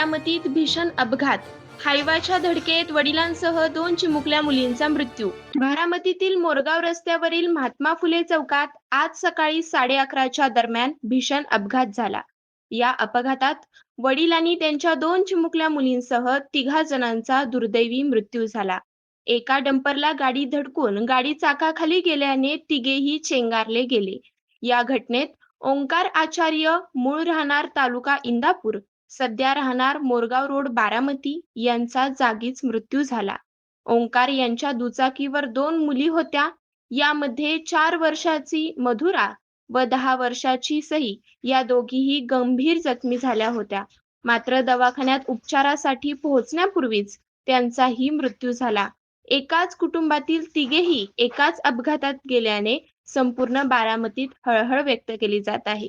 बारामतीत भीषण अपघात. हायवाच्या धडकेत वडिलांसह दोन चिमुकल्या मुलींचा मृत्यू. बारामतीतील मोरगाव रस्त्यावरील महात्मा फुले चौकात आज सकाळी साडे अकराच्या दरम्यान भीषण अपघात झाला. या अपघातात वडील आणि त्यांच्या दोन चिमुकल्या मुलींसह तिघा जणांचा दुर्दैवी मृत्यू झाला. एका डंपरला गाडी धडकून गाडी चाकाखाली गेल्याने तिघेही चेंगारले गेले. या घटनेत ओंकार आचार्य मूळ राहणार तालुका इंदापूर सध्या राहणार मोरगाव रोड बारामती यांचा जागीच मृत्यू झाला. ओंकार यांच्या दुचाकीवर दोन मुली होत्या. यामध्ये चार वर्षाची मधुरा व दहा वर्षाची सई या दोघीही गंभीर जखमी झाल्या होत्या. मात्र दवाखान्यात उपचारासाठी पोहोचण्यापूर्वीच त्यांचाही मृत्यू झाला. एकाच कुटुंबातील तिघेही एकाच अपघातात गेल्याने संपूर्ण बारामतीत हळहळ व्यक्त केली जात आहे.